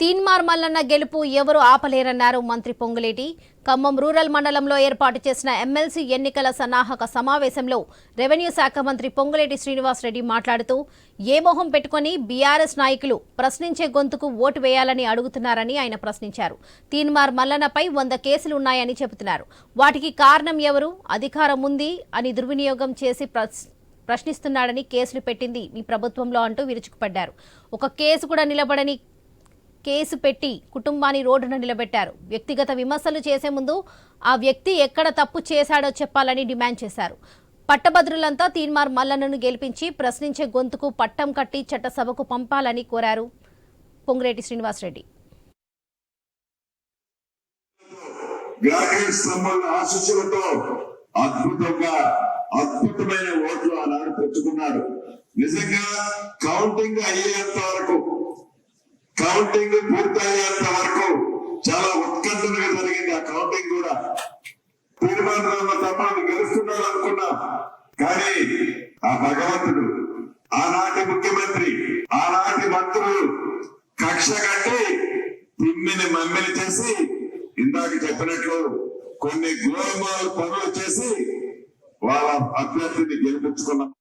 తీన్మార్ మల్లన్న గెలుపు ఎవరు ఆపలేరన్నారు మంత్రి పొంగులేటి. ఖమ్మం రూరల్ మండలంలో ఏర్పాటు చేసిన ఎమ్మెల్సీ ఎన్నికల సన్నాహక సమావేశంలో రెవెన్యూ శాఖ మంత్రి పొంగులేటి శ్రీనివాసరెడ్డి మాట్లాడుతూ ఏ మొహం పెట్టుకుని బీఆర్ఎస్ నాయకులు ప్రశ్నించే గొంతుకు ఓటు వేయాలని అడుగుతున్నారని ఆయన ప్రశ్నించారు. తీన్మార్ మల్లన్నపై వంద కేసులు ఉన్నాయని చెబుతున్నారు. వాటికి కారణం ఎవరు? అధికారం ఉంది అని దుర్వినియోగం చేసి ప్రశ్నిస్తున్నాడని కేసులు పెట్టింది మీ ప్రభుత్వంలో అంటూ విరుచుకుపడ్డారు. ఒక కేసు కూడా నిలబడని కేసు పెట్టి కుటుంబాన్ని రోడ్డున నిలబెట్టారు. వ్యక్తిగత విమర్శలు చేసే ముందు ఆ వ్యక్తి ఎక్కడ తప్పు చేశాడో చెప్పాలని డిమాండ్ చేశారు. పట్టభద్రులంతా తీన్మార్ మల్లన్నను గెలిపించి ప్రశ్నించే గొంతుకు పట్టం కట్టి చట్టసభకు పంపాలని కోరారు. పొంగిరెడ్డి శ్రీనివాసరెడ్డి. గ్రాడ్యుయేట్ స్తంభాల ఆశీస్సులతో అద్భుతంగా అద్భుతమైన ఓట్లు ఆనాడు తెచ్చుకున్నారు. నిజంగా కౌంటింగ్ అయ్యేంత కౌంటింగ్ పూర్తయ్యేంత వరకు చాలా ఉత్కంఠగా జరిగింది ఆ కౌంటింగ్ కూడా. తీర్మానం తప్పని గెలుస్తున్నాడు అనుకున్నా. కానీ ఆ భగవంతుడు ఆనాటి ముఖ్యమంత్రి ఆనాటి మంత్రులు కక్ష కట్టి తిమ్మిని మమ్మిని చేసి ఇందాక చెప్పినట్లు కొన్ని గోల్మాల్ పనులు చేసి వాళ్ళ అభ్యర్థిని గెలిపించుకున్నారు